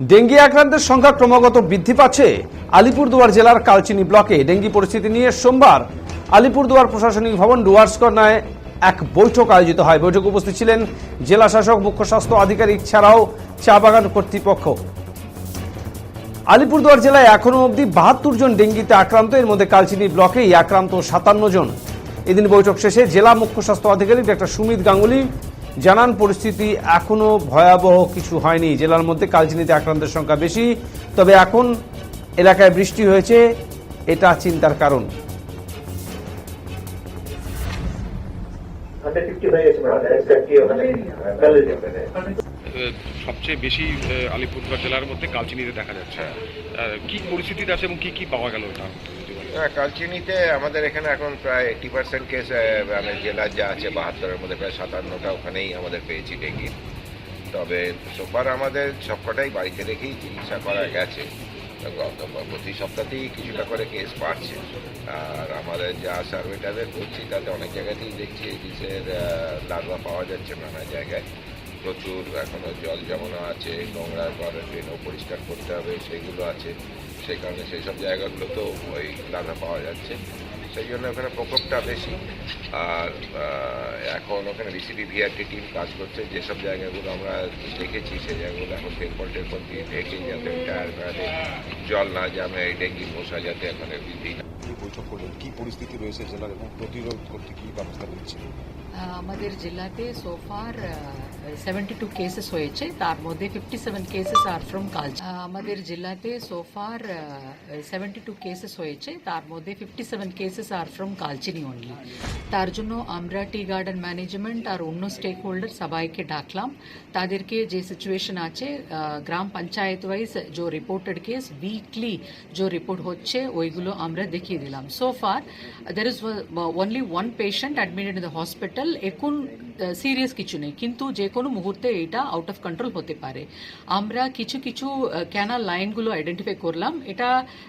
Dengue আক্রান্তের সংখ্যা ক্রমাগত বৃদ্ধি পাচ্ছে। আলিপুরদুয়ার জেলার কালচিনি ব্লকে ডেঙ্গি পরিস্থিতি নিয়ে সোমবার আলিপুরদুয়ার প্রশাসনিক ভবন ডুয়ার্সকন্যায় এক বৈঠক আয়োজিত হয়। বৈঠকে উপস্থিত ছিলেন জেলা শাসক, মুখ্য স্বাস্থ্য আধিকারিক ছাড়াও চা বাগান কর্তৃপক্ষ। আলিপুরদুয়ার জেলায় এখনও অবধি বাহাত্তর জন ডেঙ্গিতে আক্রান্ত। এর মধ্যে কালচিনি ব্লকেই আক্রান্ত সাতান্ন জন। এদিন বৈঠক শেষে জেলা মুখ্য স্বাস্থ্য আধিকারিক ডাক্তার সুমিত গাঙ্গুলি জানান পরিস্থিতি এখনও ভয়াবহ কিছু হয়নি। জেলার মধ্যে কালচিনিতে আক্রান্তের সংখ্যা বেশি তবে এখন এলাকায় বৃষ্টি হয়েছে এটা চিন্তার কারণ। ম্যালেরিয়া আহ, সবচেয়ে বেশি আলিপুরদুয়ার জেলার মধ্যে কালচিনিতে দেখা যাচ্ছে। কি পরিস্থিতিতে আছে এবং কি কি পাওয়া গেল এটা কালচিনিতে আমাদের এখানে এখন প্রায় এইটি পার্সেন্ট কেস মানে জেলার যা আছে বাহাত্তরের মধ্যে প্রায় সাতান্নটা ওখানেই আমাদের পেয়েছি ডেঙ্গির তবে সোফার আমাদের সবকটাই বাড়িতে রেখেই চিকিৎসা করা গেছে। প্রতি সপ্তাহতেই কিছুটা করে কেস বাড়ছে। আর আমাদের যা সার্ভেটাদের করছি, তাতে অনেক জায়গাতেই দেখছি এই বিষের লার্ভা পাওয়া যাচ্ছে নানা জায়গায়। প্রচুর এখনও জল জমানো আছে নোংরা ঘরের ড্রেনও পরিষ্কার করতে হবে সেগুলো আছে। সেই কারণে সেই সব জায়গাগুলো তো ওই লার্ভা পাওয়া যাচ্ছে। সেই জন্য ওখানে প্রকোপটা বেশি। আর এখন ওখানে বিসিবি ভিআরটি টিম কাজ করছে। যেসব জায়গাগুলো আমরা দেখেছি সেই জায়গাগুলো এখন টেম্পল টেম্পল দিয়ে ঢেকে যাতে টায়ার ফেয়ারে জল না জামে এই ডেঙ্গি মশা যাতে এখানে বৃদ্ধি না কি বৈঠক করলেন। কি পরিস্থিতি রয়েছে জেলার এবং প্রতিরোধ করতে কি ব্যবস্থা নিচ্ছে? আমাদের জেলাতে সোফার সেভেন্টি টু কেসেস হয়েছে, তার মধ্যে ফিফটি সেভেন কেসেস আর ফ্রম কালচ আমাদের জেলাতে so far seventy two cases হয়েছে, তার মধ্যে ফিফটি সেভেন কেসেস আর ফ্রম কালচিনি অনলি তার জন্য আমরা টি গার্ডেন ম্যানেজমেন্ট আর অন্য স্টেক হোল্ডার সবাইকে ডাকলাম। তাদেরকে যে সিচুয়েশন আছে গ্রাম পঞ্চায়েত ওয়াইজ যে রিপোর্টেড কেস উইকলি যে রিপোর্ট হচ্ছে, ওইগুলো আমরা দেখিয়ে দিলাম। So far there is only one patient admitted in the hospital এখন সিরিয়াস কিছু নেই। কিন্তু যে কোনো মুহূর্তে এটা আউট অফ কন্ট্রোল হতে পারে। আমরা কিছু কিছু ক্যানাল লাইনগুলো আইডেন্টিফাই করলাম। এটা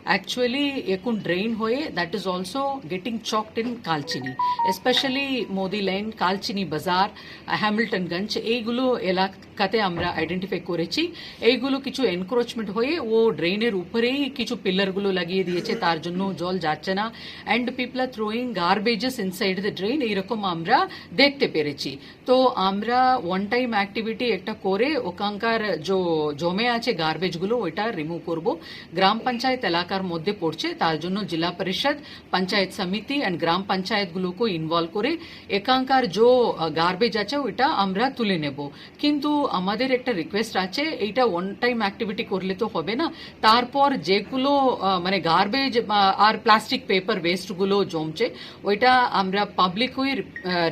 অ্যাকচুয়ালি এখন ড্রেন হয়ে that is also getting choked in Kalchini specially Modi line Kalchini Bazar Hamiltonganj এইগুলো এলাকাতে আমরা আইডেন্টিফাই করেছি। এইগুলো কিছু এনক্রোচমেন্ট হয়ে ও ড্রেনের উপরেই কিছু পিলারগুলো লাগিয়ে দিয়েছে। তার জন্য জল যাচ্ছে না। And people are throwing garbages inside the drain এইরকম আমরা দেখতে পেরেছি। তো আমরা ওয়ান টাইম অ্যাক্টিভিটি একটা করে ওখানকার যে, জমে আছে গার্বেজগুলো ওইটা রিমুভ করব। গ্রাম পঞ্চায়েত এলাকার মধ্যে পড়ছে, তার জন্য জেলা পরিষদ, পঞ্চায়েত সমিতি অ্যান্ড গ্রাম পঞ্চায়েতগুলোকে ইনভলভ করে এখানকার যে গার্বেজ আছে, ওইটা আমরা তুলে নেব। কিন্তু আমাদের একটা রিকোয়েস্ট আছে, এইটা ওয়ান টাইম অ্যাক্টিভিটি করলে তো হবে না। তারপর যেগুলো মানে গার্বেজ আর প্লাস্টিক পেপার ওয়েস্টগুলো জমছে, ওইটা আমরা পাবলিক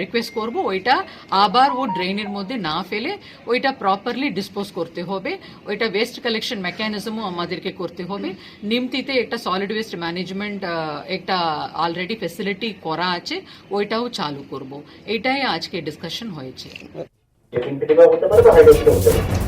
রিকোয়েস্ট করব, ওইটা আবার ও ড্রেনের মধ্যে না ফেলে ওইটা প্রপারলি ডিসপোজ করতে হবে। ওইটা ওয়েস্ট কালেকশন মেকানিজমও আমাদেরকে করতে হবে। নিমতিতে একটা সলিড ওয়েস্ট ম্যানেজমেন্ট একটা অলরেডি ফেসিলিটি করা আছে, ওইটাও চালু করব। এটাই আজকে ডিসকাশন হয়েছে। হতে পারে।